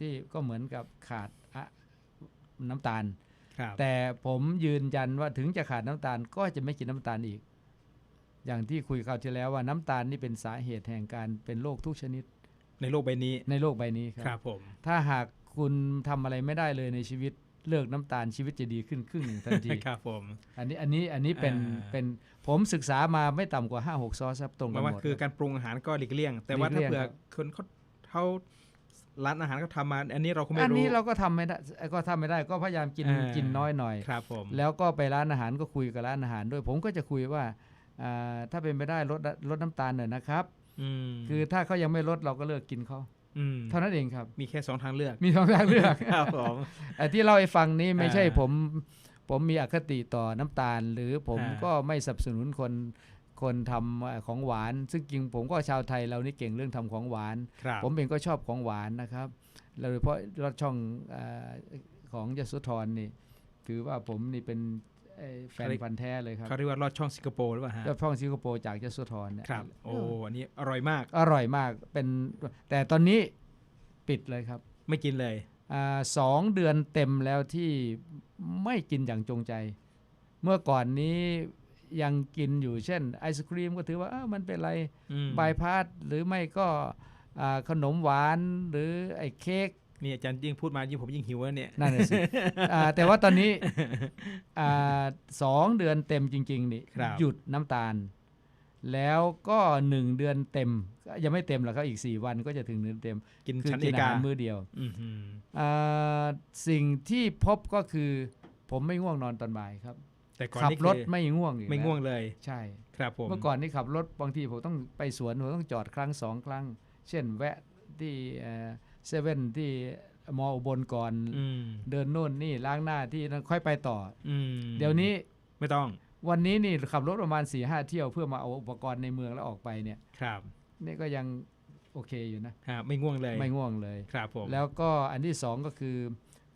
ที่ก็เหมือนกับขาดอะน้ำตาลครับแต่ผมยืนยันว่าถึงจะขาดน้ำตาลก็จะไม่กินน้ำตาลอีก อย่างที่คุยคราวที่แล้วว่าน้ำตาลนี่เป็นสาเหตุแห่งการเป็นโรคทุกชนิด ในโลกใบนี้ ในโลกใบนี้คครัรับบผมถ้าหากคุณทำอะไรไม่ได้เลยในชีวิตเลิกน้ำตาลชีวิตจะดีขึ้นครึ่งหนึ่งทันทีครับผมอันนี้อันนี้อันนี้เป็นอ่าเป็นผมศึกษามาไม่ต่ำกว่า5 6ซอสครับตรงหกัมานยหว่ามดคือการปรุงอาหารก็หลีกเลี่ยง แต่ว่าหลีถ้ากเลี่ยงเผื่อครับคนเขาเขา ร้านอาหารเขาทำมา อันนี้เราก็ไม่อันรู้นี้เราก็ทำไม่ได้ก็ทำไม่ได้ก็พยายามกินอ่ากินน้อยหน่อยครับผมแล้วก็ไปร้านอาหารก็คุยกับร้านอาหารด้วยผมก็จะคุยว่าอ่าถ้าเป็นไปได้ลดลดน้ำตาลหน่อยนะครับอืมคือถ้าเขายังไม่ลดเราก็เลิกกินเขามเท่านั้นเองครับ มีแค่สองทางเลือก มีสองทางเลือกครับผมไอ้ที่เล่าให้ฟังนี้ไม่ใช่อ่าผม ผมมีอคติต่อน้ำตาล หรือผมอ่าก็ไม่สนับสนุนคน คนทำของหวาน ซึ่งจริงผมก็ชาวไทยเรานี่เก่งเรื่องทำของหวานครับผมเองก็ชอบของหวานนะครับโดยเฉพาะรสช่องเออของยโสธรนี่ ถือว่าผมนี่เป็นเอ่อแฟนพันธ์แท้เลยครับเขาเรียกว่าลอดช่องสิงคโปร์หรือเปล่าฮะยอดช่องสิงคโปร์จากยโสธรเนี่ยครับโอ้อันนี้อร่อยมาก อร่อยมากเป็นแต่ตอนนี้ปิดเลยครับ ไม่กินเลยอาสองเดือนเต็มแล้วที่ไม่กินอย่างจงใจ เมื่อก่อนนี้ ยังกินอยู่เช่นไอศครีมก็ถือว่าอ้าวมันเป็นไรอืมบายพาสหรือไม่ก็อ่าขนมหวานหรือไอ้เค้กนี่อาจารย์ยิ่งพูดมายิ่งผมยิ่งหิวแล้วเนี่ยนั่นน่ะสิอ่าแต่ว่าตอนนี้อ่าสองเดือนเต็มจริง ๆ นี่ครับหยุดน้ำตาล แล้วก็หนึ่งเดือนเต็ม ยังไม่เต็มหรอกครับอีกสี่วันก็จะถึงเดือนเต็ม กินคือชั้นกิเอนอากาหารมื้อเดียวอือหืออ่าสิ่งที่พบก็คือ ผมไม่ง่วงนอนตอนบ่ายครับ แต่ก่อนขับนี่รคืถอไม่ง่วงอีกไม่แล้วง่วงเลยใช่ ครับผมเมื่อก่อนนี่ขับรถบางทีผมต้องไปสวนผมต้องจอดครั้งสองครั้ง เช่นแวะที่เซเว่นที่มออุบลก่อนอืมเดินโน่นนี่ล้างหน้าที่นั่นค่อยไปต่ออืมอเดี๋ยวนี้ไม่ต้อง วันนี้นี่ขับรถประมาณ4ี่ห้าเที่ยวเพื่อมาเอาอุปกรณ์ในเมืองแล้วออกไปเนี่ยครับ นี่ก็ยังโอเคอยู่นะฮะไม่ง่วงเลย ไม่ง่วงเลยครับผมแล้วก็อันที่สองก็คือ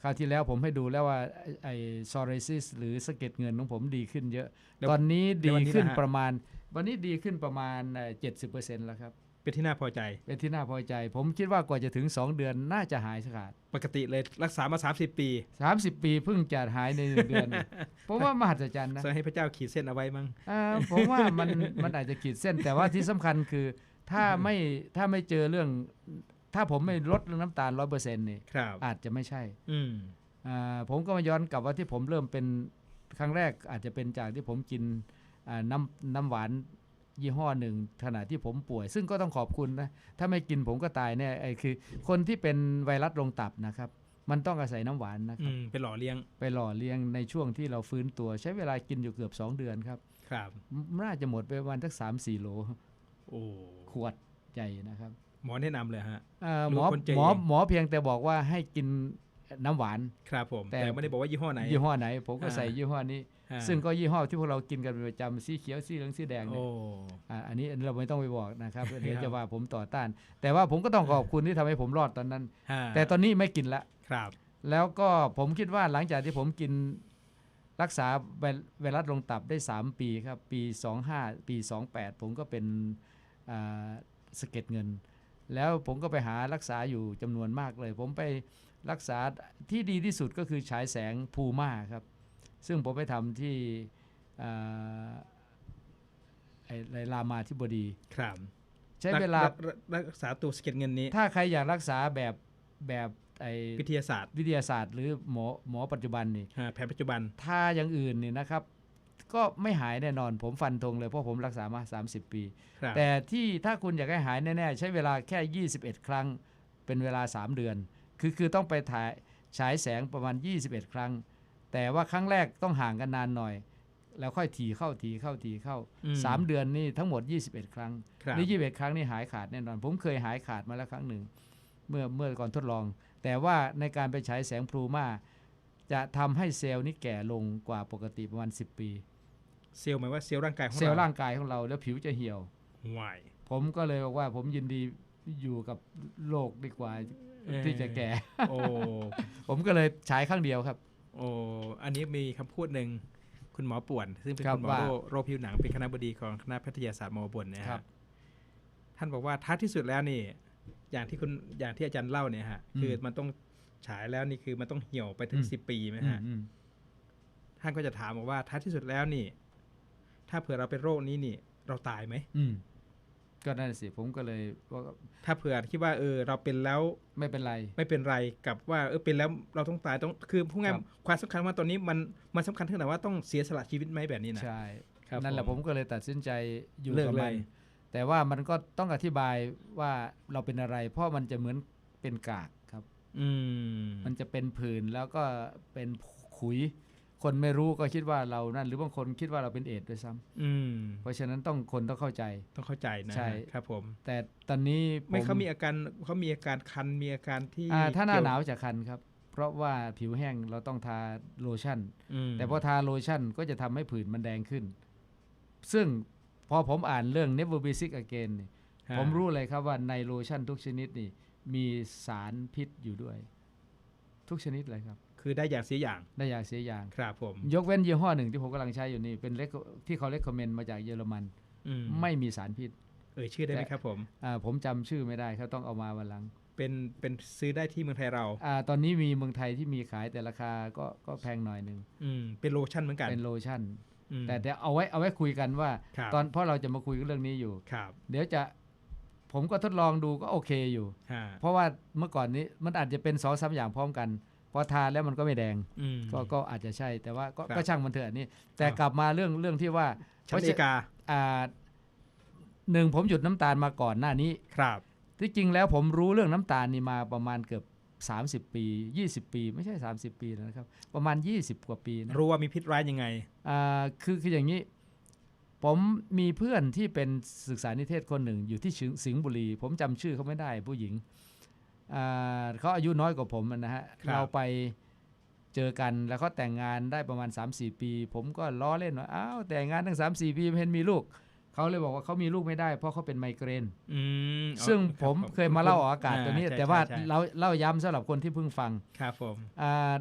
คราวที่แล้วผมให้ดูแล้วว่าไอ้ไอ้ซอริซิสหรือสะเก็ดเงินของผมดีขึ้นเยอะแล้วตอนนี้แล้วดีวันนี้ขึ้นล่ะฮะประมาณ วันนี้ดีขึ้นประมาณเจ็ดสิบเปอร์เซ็นต์แล้วครับ เป็นที่น่าพอใจ เป็นที่น่าพอใจ ผมคิดว่ากว่าจะถึง 2 เดือนน่าจะหายขาด ปกติเลยรักษามา 30 ปี 30 ปีเพิ่งจะหายในหนึ่งเดือน ผมว่ามหัศจรรย์นะแสดงให้พระเจ้าขีดเส้นเอาไว้มั้งอ่าผมว่ามันมันอาจจะขีดเส้นแต่ว่าที่สำคัญคือถ้าไม่ถ้าไม่เจอเรื่อง ถ้าผมไม่ลดเรื่องน้ำตาลร้อยเปอร์เซ็นต์นี่ครับอาจจะไม่ใช่ อืมอ่าผมก็มาย้อนกลับว่าที่ผมเริ่มเป็นครั้งแรกอาจจะเป็นจากที่ผมกินอ่าน้ำน้ำหวานยี่ห้อหนึ่งขณะที่ผมป่วย ซึ่งก็ต้องขอบคุณนะ ถ้าไม่กินผมก็ตายแน่ไอ้คือ คนที่เป็นไวรัสลงตับนะครับ มันต้องอาศัยน้ำหวานนะคอืรับมเป็นหล่อเลี้ยง ไปหล่อเลี้ยงในช่วงที่เราฟื้นตัวใช้เวลากินอยู่เกือบ 2 เดือนครับ ครับน่าจะหมดไปประมาณสักสามสี่โลโอ้ขวดใหญ่นะครับ หมอแนะนำเลยฮะอ่าหรืหมออคนใจหมอเองหมอเพียงแต่บอกว่าให้กินน้ำหวานครับผมแต่แต่ไม่ได้บอกว่ายี่ห้อไหนยี่ห้อไหน ผมก็อ่าใส่ยี่ห้อนี้อ่าซึ่งก็ยี่ห้อที่พวกเรากินกันเป็นประจำสีเขียวสีเหลืองสีแดงเนี่โอ้ยอ่าอันนี้เราไม่ต้องไปบอกนะครับเดี๋ยวครับจะว่าผมต่อต้าน แต่ว่าผมก็ต้องขอบคุณที่ทำให้ผมรอดตอนนั้นฮะแต่ตอนนี้ไม่กินละครับ แล้วก็ผมคิดว่าหลังจากที่ผมกินรักษาไวไวรัสลงตับได้ 3 ปีครับ ปี 25 ปี 28 ผมก็เป็นอ่าสะเก็ดเงิน แล้วผมก็ไปหารักษาอยู่จำนวนมากเลย ผมไปรักษาที่ดีที่สุดก็คือฉายแสงภูมาครับ ซึ่งผมไปทำที่อ่าไอ้ไรรามาธิบดีครับ ใช้เวลารักรักรักษาตัวสะเก็ดเงินนี้ ถ้าใครอยากรักษาแบบแบบไอ้วิทยาศาสตร์ วิทยาศาสตร์ หรือหมอหมอปัจจุบันนี่ฮะแผนปัจจุบันถ้าอย่างอื่นนี่นะครับ ก็ไม่หายแน่นอน ผมฟันธงเลยเพราะผมรักษามา 30 ปีครับแต่ที่ถ้าคุณอยากให้หายแน่ๆ ใช้เวลาแค่ 21 ครั้ง เป็นเวลา 3 เดือน คือคือต้องไปถ่ายฉายแสงประมาณ 21 ครั้ง แต่ว่าครั้งแรกต้องห่างกันนานหน่อย แล้วค่อยถีเข้าถีเข้าถีเข้าอืม3เดือนนี่ทั้งหมด 21 ครั้งครับนี่21ครั้งนี่หายขาดแน่นอน ผมเคยหายขาดมาแล้วครั้งหนึ่งเมื่อเมื่อก่อนทดลอง แต่ว่าในการไปฉายแสงพลูมา จะทำให้เซลล์นี้แก่ลงกว่าปกติประมาณ 10 ปี เซลล์หมายว่าเซลล์ร่างกายของเซลล์เราร่างกายของเราแล้วผิวจะเหี่ยววายผมก็เลยบอกว่าผมยินดีอยู่กับโลกดีกว่าที่จะแก่โอ้ผมก็เลยฉายครั้งเดียวครับ โอ้อันนี้มีคำพูดหนึ่งคุณหมอป่วน ซึ่งเป็นครับคุณหมอว่าโรคโรคผิวหนังเป็นคณะบดีของคณะแพทยศาสตร์มอบลนะครัฮะบท่านบอกว่าท้ายที่สุดแล้วนี่ อย่างที่คุณอย่างที่อาจารย์เล่าเนี่ยฮะอืมคือมันต้อง ฉายแล้วนี่คือมันต้องเหี่ยวไปถึงอืมสิบปีไหมอืมฮะอืมท่านก็จะถามบอกว่าท้ายที่สุดแล้วนี่ ถ้าเผื่อเราเป็นโรคนี้นี่ เราตายไหมอืมก็นั่นสิผมก็เลยว่าถ้าเผื่อคิดว่าเออ เราเป็นแล้วไม่เป็นไร ไม่เป็นไรกับว่าเออเป็นแล้วเราต้องตายต้องคือพูดง่ายครับความสำคัญว่าตอนนี้มันมันสำคัญถึงไหนว่าต้องเสียสละชีวิตไหมแบบนี้นะใช่ครับนั่นแหละผผมมก็เลยตัดสินใจอยู่เลิกกับเลมันยแต่ว่ามันก็ต้องอธิบายว่าเราเป็นอะไร เพราะมันจะเหมือนเป็นกากครับอืม มันจะเป็นผื่นแล้วก็เป็นขุย คนไม่รู้ก็คิดว่าเรานั่น หรือบางคนคิดว่าเราเป็นเอดส์ด้วยซ้ำอืมเพราะฉะนั้นต้องคนต้องเข้าใจ ต้องเข้าใจนะใช่ครับผม แต่ตอนนี้ผไม่เขามีอาการเขามีอาการคันมีอาการที่อ่าถ้าหน้าเกี่ยวหนาวจะคันครับ เพราะว่าผิวแห้งเราต้องทาโลชั่นอืมแต่พอทาโลชั่นก็จะทำให้ผื่นมันแดงขึ้น ซึ่งพอผมอ่านเรื่อง Never Be Sick Again นี่ฮะผมรู้เลยครับว่าในโลชั่นทุกชนิดนี่ มีสารพิษอยู่ด้วย ทุกชนิดเลยครับ คือได้อย่างเสียอย่างได้อย่างเสียอย่าง ครับผม ยกเว้นยี่ห้อหนึ่งที่ผมกำลังใช้อยู่นี่เป็น recom- ที่เขาเล c ก m เมนมาจากเยอรมันอืมไม่มีสารพิษ เอ่ยชื่อได้ไหมครับผมอ่าผมจำชื่อไม่ได้ครับต้องเอามาวันหลัง เป็นเป็นซื้อได้ที่เมืองไทยเราอาตอนนี้มีเมืองไทยที่มีขายแต่ราคาก็ก็แพงหน่อยหนึ่งอืมเป็นโลชั่นเหมือนกันเป็นโลชั่นอืมแต่เดี๋ยวเอาไว้เอาไว้คุยกันว่าครับตอนเพราะเราจะมาคุยเรื่องนี้อยู่ครับเดี๋ยวจะ ผมก็ทดลองดูก็โอเคอยู่ฮะเพราะว่าเมื่อก่อนนี้มันอาจจะเป็นสองสามอย่างพร้อมกัน พอทานแล้วมันก็ไม่แดงอืมก็ก็อาจจะใช่แต่ว่าก็ครับก็ช่างมันเถอะอันนี่ แต่ครับกลับมาเรื่องเรื่องที่ว่าชั้นเอกาอ่าหนึ่งผมหยุดน้ำตาลมาก่อนหน้านี้ครับที่จริงแล้วผมรู้เรื่องน้ำตาลนี่มาประมาณเกือบ 30 ปี 20 ปี ไม่ใช่ 30 ปีแล้วนะครับ ประมาณ 20 กว่าปีนะรู้ว่ามีพิษร้ายยังไงอ่าคือคืออย่างนี้ ผมมีเพื่อนที่เป็นศึกษานิเทศคนหนึ่ง อยู่ที่สิงสิงห์บุรี ผมจำชื่อเขาไม่ได้ผู้หญิงอ่าเขาอายุน้อยกว่าผมนะฮะครับเราไปเจอกันแล้วเขาแต่งงานได้ประมาณ 3-4 ปี ผมก็ล้อเล่นว่าอ้าวแต่งงานตั้ง 3-4 ปีไม่เห็นมีลูกเขาเลยบอกว่าเขามีลูกไม่ได้เพราะเขาเป็นไมเกรนอืมซึ่งครับผมเคยมาเล่าออกอากาศตัวนี้ใช่แต่ว่าใช่ใช่เราเล่าย้ำสำหรับคนที่เพิ่งฟังครับผมอ่า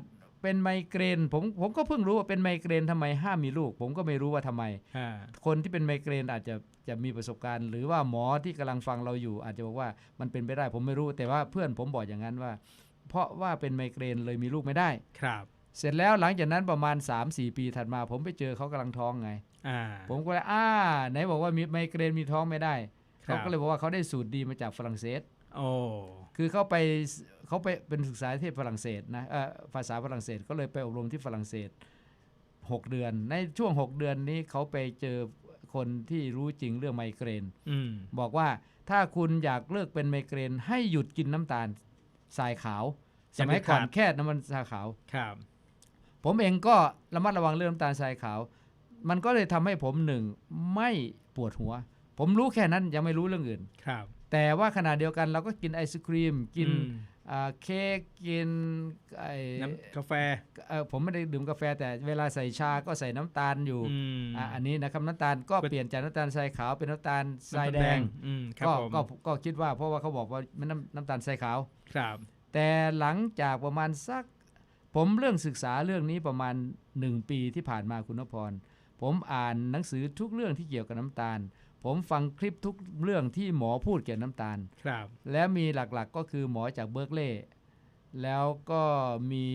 เป็นไมเกรนผมผมก็เพิ่งรู้ว่าเป็นไมเกรนทำไมห้ามมีลูก ผมก็ไม่รู้ว่าทำไมฮะคนที่เป็นไมเกรนอาจจะจะมีประสบการณ์ หรือว่าหมอที่กำลังฟังเราอยู่ อาจจะบอกว่ามันเป็นไปได้ ผมไม่รู้แต่ว่าเพื่อนผมบอกอย่างนั้นว่า เพราะว่าเป็นไมเกรนเลยมีลูกไม่ได้ครับ เสร็จแล้วหลังจากนั้นประมาณ 3-4 ปีถัดมา ผมไปเจอเขากำลังท้องไงอ่าผมก็เลยอ่าไหนบอกว่ามีไมเกรนมีท้องไม่ได้ครับเขาก็เลยบอกว่าเขาได้สูตรดีมาจากฝรั่งเศสโอ้คือเขาไป เขาไปเป็นศึกษาที่ฝรั่งเศสนะเอ่อภาษาฝรั่งเศสก็เลยไปอบรมที่ฝรั่งเศส 6 เดือน ในช่วง 6 เดือนนี้เขาไปเจอคนที่รู้จริงเรื่องไมเกรนอืมบอกว่าถ้าคุณอยากเลิกเป็นไมเกรน ให้หยุดกินน้ำตาลทรายขาว สมัยก่อนแค่น้ำมันทรายขาวครับ ผมเองก็ระมัดระวังเรื่องน้ำตาลทรายขาว มันก็เลยทำให้ผมหนึ่งไม่ปวดหัว ผมรู้แค่นั้นยังไม่รู้เรื่องอื่นครับ แต่ว่าขณะเดียวกันเราก็กินไอศครีมกินอืมอ่า เค้กกินไอน้ำกาแฟเอ่อผมไม่ได้ดื่มกาแฟ แต่เวลาใส่ชาก็ใส่น้ำตาลอยู่อืมอะอันนี้นะครับน้ำตาลก็ก็เปลี่ยนจากน้ำตาลทรายขาวเป็นน้ำตาลทรายแดงอืมครับก็ผมก็ก็คิดว่าเพราะว่าเขาบอกว่ามันน้ำน้ำตาลทรายขาวครับ แต่หลังจากประมาณสัก ผมเรื่องศึกษาเรื่องนี้ประมาณหนึ่งปีที่ผ่านมาคุณนพรผมอ่านหนังสือทุกเรื่องที่เกี่ยวกับน้ำตาล ผมฟังคลิปทุกเรื่องที่หมอพูดเกี่ยวกับน้ำตาล ครับ แล้วมีหลักๆก็คือหมอจากเบิร์กเลย์แล้วก็มี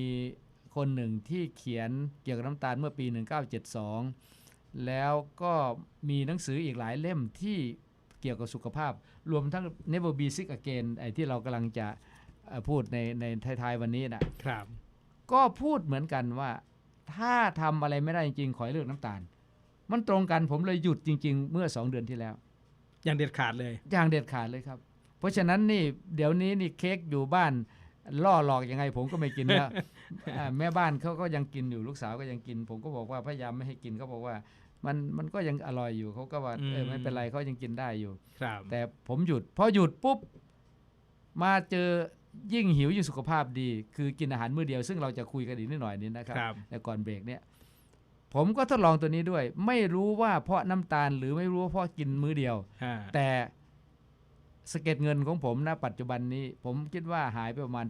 คนหนึ่งที่เขียนเกี่ยวกับน้ำตาลเมื่อปี 1972 แล้วก็มีหนังสืออีกหลายเล่มที่เกี่ยวกับสุขภาพ รวมทั้ง Never Be Sick Again ไอ้ที่เรากำลังจะเอ่อพูดในในท้ายๆวันนี้นะครับ ก็พูดเหมือนกันว่าถ้าทำอะไรไม่ได้จริงๆขอให้เลือกน้ำตาล มันตรงกันผมเลยหยุดจริง ๆ เมื่อ2เดือนที่แล้ว อย่างเด็ดขาดเลย อย่างเด็ดขาดเลยครับ เพราะฉะนั้นนี่เดี๋ยวนี้นี่เค้กอยู่บ้านล่อหลอกยังไงผมก็ไม่กินแล้วอ่าแม่บ้านเขาก็ยังกินอยู่ลูกสาวก็ยังกิน ผมก็บอกว่าพยายามไม่ให้กินเขาบอกว่ามันมันก็ยังอร่อยอยู่เขาก็ว่าเอออืมไม่เป็นไรเขายังกินได้อยู่ครับแต่ผมหยุดพอหยุดปุ๊บมาเจอยิ่งหิวยิ่งสุขภาพดี คือกินอาหารมื้อเดียว ซึ่งเราจะคุยกันอีกนิดหน่อยนี้นะครับครับแต่ก่อนเบรกเนี่ย ผมก็ทดลองตัวนี้ด้วย ไม่รู้ว่าเพราะน้ำตาลหรือไม่รู้ว่าเพราะกินมื้อเดียวฮะแต่สะเก็ดเงินของผมณปัจจุบันนี้ ผมคิดว่าหายไปประมาณ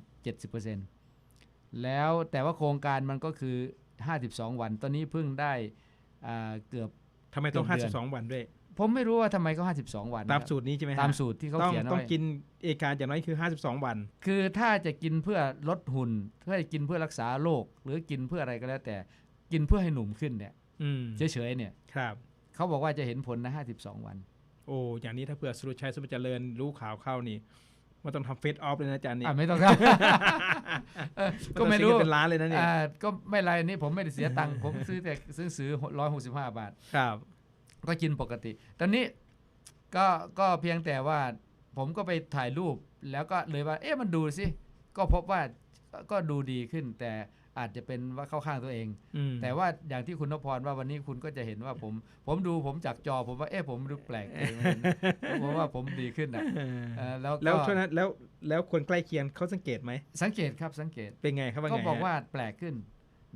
70%แล้วแต่ว่าโครงการมันก็คือ 52 วัน ตอนนี้เพิ่งได้อ่าเกือบทำไมต้องเดือน52 วันด้วย ผมไม่รู้ว่าทำไมเขา52 วัน ตามครับสูตรนี้ใช่ไหมฮะตามสูตรที่เขาต้องเขียนต้อไว้งกินเอการอย่างน้อยคือ 52 วัน คือถ้าจะกินเพื่อลดหุ่นเพื่อกินเพื่อรักษาโรคหรือกินเพื่ออะไรก็แล้วแต่ กินเพื่อให้หนุ่มขึ้นเนี่ยอืมเฉยๆเนี่ยครับเขาบอกว่าจะเห็นผลนะ52วัน โอ้อย่างนี้ถ้าเผื่อสุรชัยสมบัติเจริญรู้ข่าวเข้านี่ว่าต้องทำเฟซออฟเลยนะอาจารย์นี่อะไม่ต้องครับเออก็ไม่รู้นต้องซื้อกันเป็นล้านเลยนะเนี่ยอ่าก็ไม่ไรนี่ผมไม่ได้เสียตังค์ผมซื้อแต่ซื้อซื้อร้อยหกสิบห้าบาท ครับ ก็กินปกติ ตอนนี้ก็ก็เพียงแต่ว่าผมก็ไปถ่ายรูปแล้วก็เลยว่า เอ๊ะมันดูสิ ก็พบว่าก็ดูดีขึ้นแต่ อาจจะเป็นว่าเข้าข้างตัวเองอืมแต่ว่าอย่างที่คุณนพพรว่าวันนี้คุณก็จะเห็นว่าผม ผมดูผมจากจอผมว่าเอ๊ะผมดูแปลกเองผมว่าผมดีขึ้นอะเออแล้วแล้วก็เท่านั้นแล้วแล้วคนใกล้เคียงเขาสังเกตไหมสังเกตครับสังเกตเป็นไงครับว่าก็ไงบอกฮะว่าแปลกขึ้น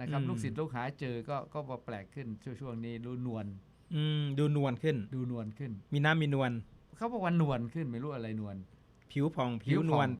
นะครับอืมลูกศิษย์ลูกหาเจอก็ก็บอกแปลกขึ้นช่วงช่วงนี้ดูนวลอืมดูนวลขึ้น ดูนวลขึ้น มีน้ำมีนวลเขาบอกว่านวลขึ้นไม่รู้อะไรนวลผิวผ่องผิผิววผ่นองวล